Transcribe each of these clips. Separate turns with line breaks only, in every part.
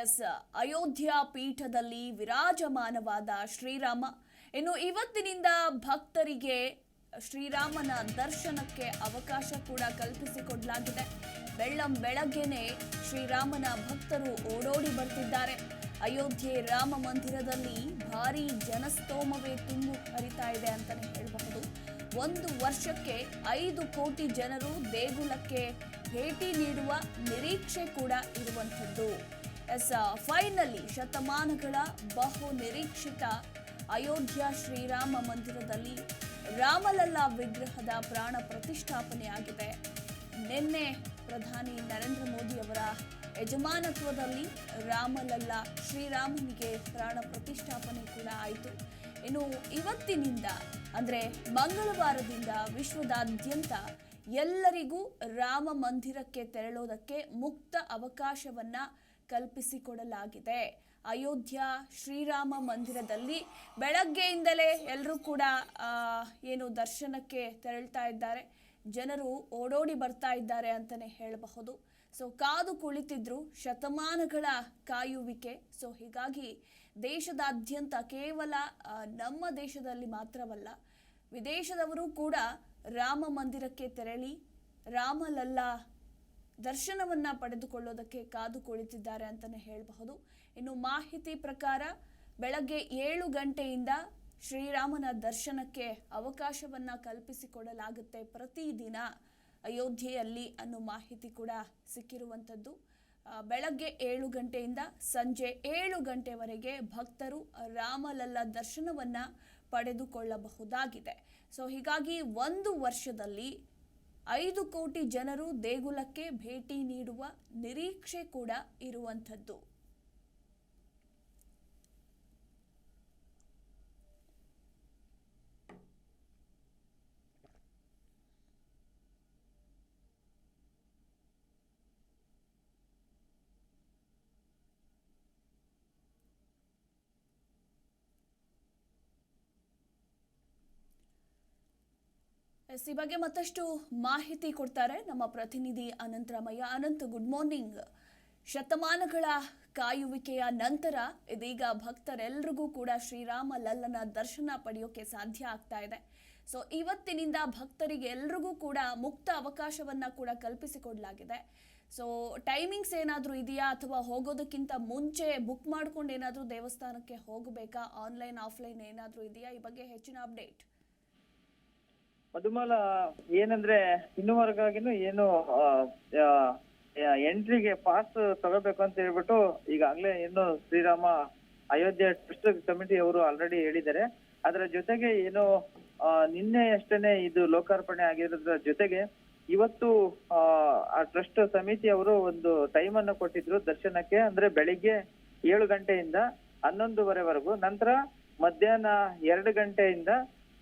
S, Ayodhya ಪೀಠದಲ್ಲಿ ವಿರಾಜಮಾನವಾದ ಶ್ರೀರಾಮ. ಇನ್ನು ಇವತ್ತಿನಿಂದ ಭಕ್ತರಿಗೆ ಶ್ರೀರಾಮನ ದರ್ಶನಕ್ಕೆ ಅವಕಾಶ ಕೂಡ ಕಲ್ಪಿಸಿಕೊಡಲಾಗಿದೆ. ಬೆಳ್ಳಂ ಬೆಳಗ್ಗೆನೆ ಶ್ರೀರಾಮನ ಭಕ್ತರು ಓಡೋಡಿ ಬರ್ತಿದ್ದಾರೆ. ಅಯೋಧ್ಯೆ ರಾಮ ಮಂದಿರದಲ್ಲಿ ಭಾರಿ ಜನಸ್ತೋಮವೇ ತುಂಬು ಹರಿತಾ ಇದೆ ಅಂತಾನೆ ಹೇಳಬಹುದು. ಒಂದು ವರ್ಷಕ್ಕೆ ಐದು ಕೋಟಿ ಜನರು ದೇಗುಲಕ್ಕೆ ಭೇಟಿ ನೀಡುವ ನಿರೀಕ್ಷೆ ಕೂಡ ಇರುವಂಥದ್ದು. ಎಸ್ ಫೈನಲಿ ಶತಮಾನಗಳ ಬಹು ನಿರೀಕ್ಷಿತ ಅಯೋಧ್ಯ ಶ್ರೀರಾಮ ಮಂದಿರದಲ್ಲಿ ರಾಮಲಲ್ಲಾ ವಿಗ್ರಹದ ಪ್ರಾಣ ಪ್ರತಿಷ್ಠಾಪನೆ ಆಗಿದೆ. ನಿನ್ನೆ ಪ್ರಧಾನಿ ನರೇಂದ್ರ ಮೋದಿ ಅವರ ಯಜಮಾನತ್ವದಲ್ಲಿ ರಾಮಲಲ್ಲಾ ಶ್ರೀರಾಮನಿಗೆ ಪ್ರಾಣ ಪ್ರತಿಷ್ಠಾಪನೆ ಕೂಡ ಆಯಿತು. ಇನ್ನು ಇವತ್ತಿನಿಂದ, ಅಂದರೆ ಮಂಗಳವಾರದಿಂದ ವಿಶ್ವದಾದ್ಯಂತ ಎಲ್ಲರಿಗೂ ರಾಮ ಮಂದಿರಕ್ಕೆ ತೆರಳೋದಕ್ಕೆ ಮುಕ್ತ ಅವಕಾಶವನ್ನ ಕಲ್ಪಿಸಿಕೊಡಲಾಗಿದೆ. ಅಯೋಧ್ಯ ಶ್ರೀರಾಮ ಮಂದಿರದಲ್ಲಿ ಬೆಳಗ್ಗೆಯಿಂದಲೇ ಎಲ್ಲರೂ ಕೂಡ ಏನು ದರ್ಶನಕ್ಕೆ ತೆರಳ್ತಾ ಇದ್ದಾರೆ. ಜನರು ಓಡೋಡಿ ಬರ್ತಾ ಇದ್ದಾರೆ ಅಂತಲೇ ಹೇಳಬಹುದು. ಸೊ, ಕಾದು ಕುಳಿತಿದ್ರು ಶತಮಾನಗಳ ಕಾಯುವಿಕೆ. ಸೊ, ಹೀಗಾಗಿ ದೇಶದಾದ್ಯಂತ ಕೇವಲ ನಮ್ಮ ದೇಶದಲ್ಲಿ ಮಾತ್ರವಲ್ಲ, ವಿದೇಶದವರು ಕೂಡ ರಾಮ ಮಂದಿರಕ್ಕೆ ತೆರಳಿ ರಾಮಲಲ್ಲಾ ದರ್ಶನವನ್ನ ಪಡೆದುಕೊಳ್ಳೋದಕ್ಕೆ ಕಾದು ಕುಳಿತಿದ್ದಾರೆ ಅಂತಾನೆ ಹೇಳಬಹುದು. ಇನ್ನು ಮಾಹಿತಿ ಪ್ರಕಾರ ಬೆಳಗ್ಗೆ ಏಳು ಗಂಟೆಯಿಂದ ಶ್ರೀರಾಮನ ದರ್ಶನಕ್ಕೆ ಅವಕಾಶವನ್ನ ಕಲ್ಪಿಸಿಕೊಡಲಾಗುತ್ತೆ ಪ್ರತಿದಿನ ಅಯೋಧ್ಯೆಯಲ್ಲಿ ಅನ್ನೋ ಮಾಹಿತಿ ಕೂಡ ಸಿಕ್ಕಿರುವಂಥದ್ದು ಬೆಳಗ್ಗೆ ಏಳು ಗಂಟೆಯಿಂದ ಸಂಜೆ ಏಳು ಗಂಟೆವರೆಗೆ ಭಕ್ತರು ರಾಮಲಲ್ಲ ದರ್ಶನವನ್ನ ಪಡೆದುಕೊಳ್ಳಬಹುದಾಗಿದೆ. ಸೊ ಹೀಗಾಗಿ ಒಂದು ವರ್ಷದಲ್ಲಿ ಐದು ಕೋಟಿ ಜನರು ದೇಗುಲಕ್ಕೆ ಭೇಟಿ ನೀಡುವ ನಿರೀಕ್ಷೆ ಕೂಡ ಇರುವಂಥದ್ದು. ಎಸ್ ಈ ಬಗ್ಗೆ ಮತ್ತಷ್ಟು ಮಾಹಿತಿ ಕೊಡ್ತಾರೆ ನಮ್ಮ ಪ್ರತಿನಿಧಿ ಅನಂತರಾಮಯ್ಯ. Ananth, good morning. ಶತಮಾನಗಳ ಕಾಯುವಿಕೆಯ ನಂತರ ಇದೀಗ ಭಕ್ತರೆಲ್ಲರಿಗೂ ಕೂಡ ಶ್ರೀರಾಮ ಲಲ್ಲನ ದರ್ಶನ ಪಡೆಯೋಕೆ ಸಾಧ್ಯ ಆಗ್ತಾ ಇದೆ. ಸೊ, ಇವತ್ತಿನಿಂದ ಭಕ್ತರಿಗೆ ಎಲ್ರಿಗೂ ಕೂಡ ಮುಕ್ತ ಅವಕಾಶವನ್ನ ಕೂಡ ಕಲ್ಪಿಸಿಕೊಡಲಾಗಿದೆ. ಸೊ, ಟೈಮಿಂಗ್ಸ್ ಏನಾದರೂ ಇದೆಯಾ? ಅಥವಾ ಹೋಗೋದಕ್ಕಿಂತ ಮುಂಚೆ ಬುಕ್ ಮಾಡ್ಕೊಂಡು ಏನಾದರೂ ದೇವಸ್ಥಾನಕ್ಕೆ ಹೋಗಬೇಕಾ? ಆನ್ಲೈನ್, ಆಫ್ಲೈನ್ ಏನಾದರೂ ಇದೆಯಾ? ಈ ಬಗ್ಗೆ ಹೆಚ್ಚಿನ ಅಪ್ಡೇಟ್.
ಮಧುಮಾಲ ಏನಂದ್ರೆ ಇನ್ನುವರೆಗಾಗಿನೂ ಏನು ಎಂಟ್ರಿಗೆ ಪಾಸ್ ತಗೋಬೇಕು ಅಂತ ಹೇಳ್ಬಿಟ್ಟು ಈಗಾಗ್ಲೇ ಏನು ಶ್ರೀರಾಮ ಅಯೋಧ್ಯೆ ಟ್ರಸ್ಟ್ ಕಮಿಟಿ ಅವರು ಆಲ್ರೆಡಿ ಹೇಳಿದ್ದಾರೆ. ಅದರ ಜೊತೆಗೆ ಏನು ನಿನ್ನೆ ಅಷ್ಟೇನೆ ಇದು ಲೋಕಾರ್ಪಣೆ ಆಗಿರೋದ್ರ ಜೊತೆಗೆ ಇವತ್ತು, ಆ ಟ್ರಸ್ಟ್ ಸಮಿತಿ ಅವರು ಒಂದು ಟೈಮ್ ಅನ್ನು ಕೊಟ್ಟಿದ್ರು ದರ್ಶನಕ್ಕೆ, ಅಂದ್ರೆ ಬೆಳಿಗ್ಗೆ ಏಳು ಗಂಟೆಯಿಂದ ಹನ್ನೊಂದುವರೆವರೆಗೂ. ನಂತರ ಮಧ್ಯಾಹ್ನ ಎರಡು ಗಂಟೆಯಿಂದ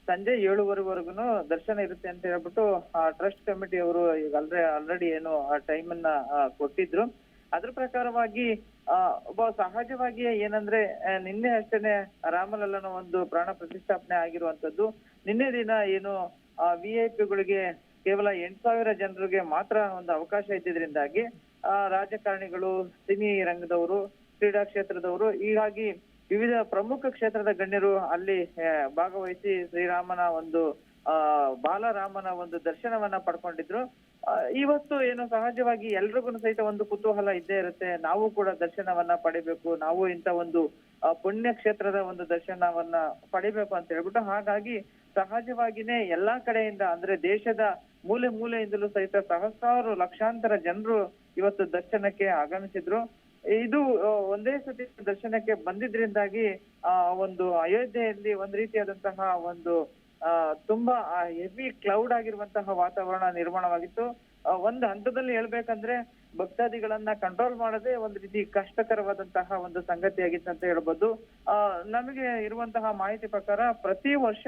ಸಂಜೆ ಏಳುವರೆವರೆಗೂ ದರ್ಶನ ಇರುತ್ತೆ ಅಂತ ಹೇಳ್ಬಿಟ್ಟು ಆ ಟ್ರಸ್ಟ್ ಕಮಿಟಿ ಅವರು ಈಗ ಆಲ್ರೆ ಆಲ್ರೆಡಿ ಏನು ಆ ಟೈಮ್ ಅನ್ನ ಕೊಟ್ಟಿದ್ರು. ಅದ್ರ ಪ್ರಕಾರವಾಗಿ ಆ ಒಬ್ಬ ಸಹಜವಾಗಿ ಏನಂದ್ರೆ ಆ, ನಿನ್ನೆ ಅಷ್ಟೇನೆ ರಾಮಲಲ್ಲನ ಒಂದು ಪ್ರಾಣ ಪ್ರತಿಷ್ಠಾಪನೆ ಆಗಿರುವಂತದ್ದು ನಿನ್ನೆ ದಿನ ಏನು ವಿ ಐ ಪಿಗಳಿಗೆ ಕೇವಲ ಎಂಟ್ ಸಾವಿರ ಜನರಿಗೆ ಮಾತ್ರ ಒಂದು ಅವಕಾಶ ಇದ್ದಿದ್ರಿಂದಾಗಿ ಆ ರಾಜಕಾರಣಿಗಳು ಸಿನಿ ರಂಗದವರು ಕ್ರೀಡಾ ಕ್ಷೇತ್ರದವರು ಹೀಗಾಗಿ ವಿವಿಧ ಪ್ರಮುಖ ಕ್ಷೇತ್ರದ ಗಣ್ಯರು ಅಲ್ಲಿ ಭಾಗವಹಿಸಿ ಶ್ರೀರಾಮನ ಒಂದು, ಆ, ಬಾಲರಾಮನ ಒಂದು ದರ್ಶನವನ್ನ ಪಡ್ಕೊಂಡಿದ್ರು. ಇವತ್ತು ಏನು ಸಹಜವಾಗಿ ಎಲ್ರಿಗೂ ಸಹಿತ ಒಂದು ಕುತೂಹಲ ಇದ್ದೇ ಇರುತ್ತೆ. ನಾವು ಕೂಡ ದರ್ಶನವನ್ನ ಪಡಿಬೇಕು. ನಾವು ಇಂತ ಒಂದು ಪುಣ್ಯ ಕ್ಷೇತ್ರದ ಒಂದು ದರ್ಶನವನ್ನ ಪಡಿಬೇಕು ಅಂತ ಹೇಳ್ಬಿಟ್ಟು ಹಾಗಾಗಿ ಸಹಜವಾಗಿನೇ ಎಲ್ಲಾ ಕಡೆಯಿಂದ ಅಂದ್ರೆ ದೇಶದ ಮೂಲೆ ಮೂಲೆಯಿಂದಲೂ ಸಹಿತ ಸಹಸ್ರಾರು ಲಕ್ಷಾಂತರ ಜನರು ಇವತ್ತು ದರ್ಶನಕ್ಕೆ ಆಗಮಿಸಿದ್ರು. ಇದು ಒಂದೇ ಸತಿ ದರ್ಶನಕ್ಕೆ ಬಂದಿದ್ರಿಂದಾಗಿ, ಆ, ಒಂದು ಅಯೋಧ್ಯೆಯಲ್ಲಿ ಒಂದ್ ರೀತಿಯಾದಂತಹ ಒಂದು ತುಂಬಾ ಹೆವಿ ಕ್ಲೌಡ್ ಆಗಿರುವಂತಹ ವಾತಾವರಣ ನಿರ್ಮಾಣವಾಗಿತ್ತು. ಒಂದು ಹಂತದಲ್ಲಿ ಹೇಳ್ಬೇಕಂದ್ರೆ, ಭಕ್ತಾದಿಗಳನ್ನ ಕಂಟ್ರೋಲ್ ಮಾಡದೆ ಒಂದ್ ರೀತಿ ಕಷ್ಟಕರವಾದಂತಹ ಒಂದು ಸಂಗತಿಯಾಗಿತ್ತು ಅಂತ ಹೇಳ್ಬೋದು. ಆ, ನಮಗೆ ಇರುವಂತಹ ಮಾಹಿತಿ ಪ್ರಕಾರ ಪ್ರತಿ ವರ್ಷ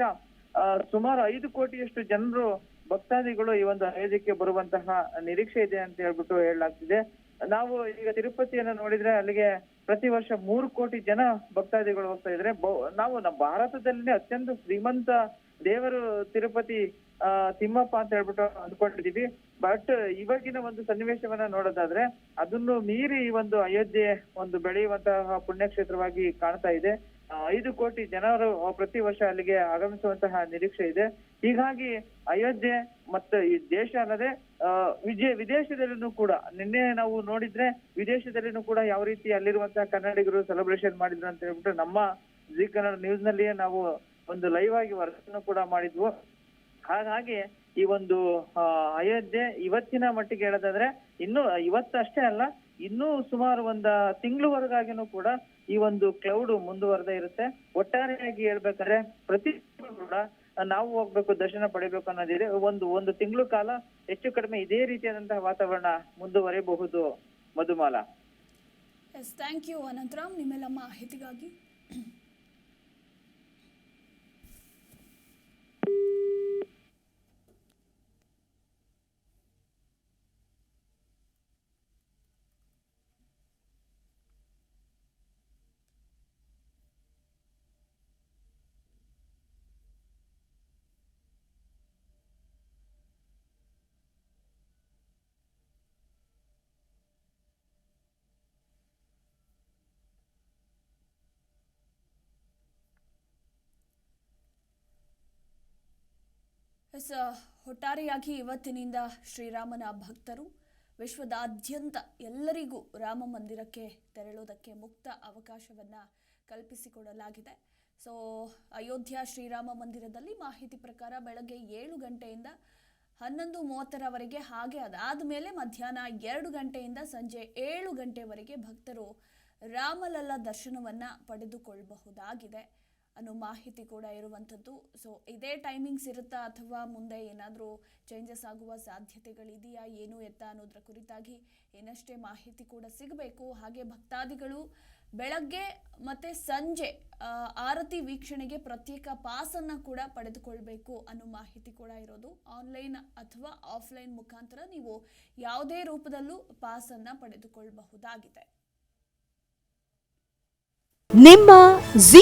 ಸುಮಾರು ಐದು ಕೋಟಿಯಷ್ಟು ಜನರು ಭಕ್ತಾದಿಗಳು ಈ ಒಂದು ಅಯೋಧ್ಯಕ್ಕೆ ಬರುವಂತಹ ನಿರೀಕ್ಷೆ ಇದೆ ಅಂತ ಹೇಳ್ಬಿಟ್ಟು ಹೇಳಲಾಗ್ತಿದೆ. ನಾವು ಈಗ ತಿರುಪತಿಯನ್ನ ನೋಡಿದ್ರೆ ಅಲ್ಲಿಗೆ ಪ್ರತಿ ವರ್ಷ ಮೂರು ಕೋಟಿ ಜನ ಭಕ್ತಾದಿಗಳು ಹೋಗ್ತಾ ಇದ್ರೆ ನಾವು ನಮ್ಮ ಭಾರತದಲ್ಲಿ ಅತ್ಯಂತ ಶ್ರೀಮಂತ ದೇವರು ತಿರುಪತಿ, ಆ, ತಿಮ್ಮಪ್ಪ ಅಂತ ಹೇಳ್ಬಿಟ್ಟು ಅಂದ್ಕೊಂಡಿದೀವಿ ಬಟ್ ಇವಾಗಿನ ಒಂದು ಸನ್ನಿವೇಶವನ್ನ ನೋಡೋದಾದ್ರೆ ಅದನ್ನು ಮೀರಿ ಈ ಒಂದು ಅಯೋಧ್ಯೆ ಒಂದು ಬೆಳೆಯುವಂತಹ ಪುಣ್ಯಕ್ಷೇತ್ರವಾಗಿ ಕಾಣ್ತಾ ಇದೆ. ಐದು ಕೋಟಿ ಜನರು ಪ್ರತಿ ವರ್ಷ ಅಲ್ಲಿಗೆ ಆಗಮಿಸುವಂತಹ ನಿರೀಕ್ಷೆ ಇದೆ. ಹೀಗಾಗಿ ಅಯೋಧ್ಯೆ ಮತ್ತೆ ಈ ದೇಶ ಅಲ್ಲದೆ ಆ, ವಿಜಯ ವಿದೇಶದಲ್ಲಿನೂ ಕೂಡ ನಿನ್ನೆ ನಾವು ನೋಡಿದ್ರೆ ವಿದೇಶದಲ್ಲಿನೂ ಕೂಡ ಯಾವ ರೀತಿ ಅಲ್ಲಿರುವಂತಹ ಕನ್ನಡಿಗರು ಸೆಲೆಬ್ರೇಷನ್ ಮಾಡಿದ್ರು ಅಂತ ಹೇಳ್ಬಿಟ್ಟು ನಮ್ಮ ಜಿ ಕನ್ನಡ ನ್ಯೂಸ್ ನಲ್ಲಿಯೇ ನಾವು ಒಂದು ಲೈವ್ ಆಗಿ ವರದಿಯನ್ನು ಕೂಡ ಮಾಡಿದ್ವು. ಹಾಗಾಗಿ ಈ ಒಂದು ಅಯೋಧ್ಯೆ ಇವತ್ತಿನ ಮಟ್ಟಿಗೆ ಹೇಳೋದಾದ್ರೆ ಇನ್ನು ಇವತ್ತಷ್ಟೇ ಅಲ್ಲ ಇನ್ನೂ ಸುಮಾರು ಒಂದ ತಿಂಗಳವರೆಗಾಗಿನೂ ಕೂಡ ಈ ಒಂದು ಕ್ಲೌಡ್ ಮುಂದುವರೆದೇ ಇರುತ್ತೆ. ಒಟ್ಟಾರೆಯಾಗಿ ಹೇಳ್ಬೇಕಾದ್ರೆ ಪ್ರತಿ ಕೂಡ ನಾವು ಹೋಗ್ಬೇಕು, ದರ್ಶನ ಪಡಿಬೇಕು ಅನ್ನೋದಿದೆ. ಒಂದು ಒಂದು ತಿಂಗಳು ಕಾಲ ಹೆಚ್ಚು ಕಡಿಮೆ ಇದೇ ರೀತಿಯಾದಂತಹ ವಾತಾವರಣ ಮುಂದುವರಿಯಬಹುದು Madhumala.
Yes thank you Anantharam ನಿಮ್ಮೆಲ್ಲ ಮಾಹಿತಿಗಾಗಿ. ಎಸ್, ಒಟ್ಟಾರೆಯಾಗಿ ಇವತ್ತಿನಿಂದ ಶ್ರೀರಾಮನ ಭಕ್ತರು ವಿಶ್ವದಾದ್ಯಂತ ಎಲ್ಲರಿಗೂ ರಾಮ ಮಂದಿರಕ್ಕೆ ತೆರಳೋದಕ್ಕೆ ಮುಕ್ತ ಅವಕಾಶವನ್ನು ಕಲ್ಪಿಸಿಕೊಡಲಾಗಿದೆ. ಸೊ, ಅಯೋಧ್ಯ ಶ್ರೀರಾಮ ಮಂದಿರದಲ್ಲಿ ಮಾಹಿತಿ ಪ್ರಕಾರ ಬೆಳಗ್ಗೆ ಏಳು ಗಂಟೆಯಿಂದ ಹನ್ನೊಂದು ಮೂವತ್ತರವರೆಗೆ ಹಾಗೆ ಅದಾದ ಮೇಲೆ ಮಧ್ಯಾಹ್ನ ಎರಡು ಗಂಟೆಯಿಂದ ಸಂಜೆ ಏಳು ಗಂಟೆವರೆಗೆ ಭಕ್ತರು ರಾಮಲಲ್ಲ ದರ್ಶನವನ್ನು ಪಡೆದುಕೊಳ್ಳಬಹುದಾಗಿದೆ ಅನ್ನೋ ಮಾಹಿತಿ ಕೂಡ ಇರುವಂಥದ್ದು. ಸೊ ಇದೇ ಟೈಮಿಂಗ್ಸ್ ಇರುತ್ತಾ ಅಥವಾ ಮುಂದೆ ಏನಾದರೂ ಚೇಂಜಸ್ ಆಗುವ ಸಾಧ್ಯತೆಗಳಿದೆಯಾ, ಏನು ಎತ್ತ ಅನ್ನೋದ್ರ ಕುರಿತಾಗಿ ಏನಷ್ಟೇ ಮಾಹಿತಿ ಕೂಡ ಸಿಗಬೇಕು. ಹಾಗೆ ಭಕ್ತಾದಿಗಳು ಬೆಳಗ್ಗೆ ಮತ್ತು ಸಂಜೆ ಆರತಿ ವೀಕ್ಷಣೆಗೆ ಪ್ರತ್ಯೇಕ ಪಾಸನ್ನು ಕೂಡ ಪಡೆದುಕೊಳ್ಬೇಕು ಅನ್ನೋ ಮಾಹಿತಿ ಕೂಡ ಇರೋದು. ಆನ್ಲೈನ್ ಅಥವಾ ಆಫ್ಲೈನ್ ಮುಖಾಂತರ ನೀವು ಯಾವುದೇ ರೂಪದಲ್ಲೂ ಪಾಸನ್ನು ಪಡೆದುಕೊಳ್ಳಬಹುದಾಗಿದೆ
ನಿಮ್ಮ ಜಿ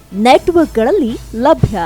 ನೆಟ್ವರ್ಕ್ಗಳಲ್ಲಿ ಲಭ್ಯ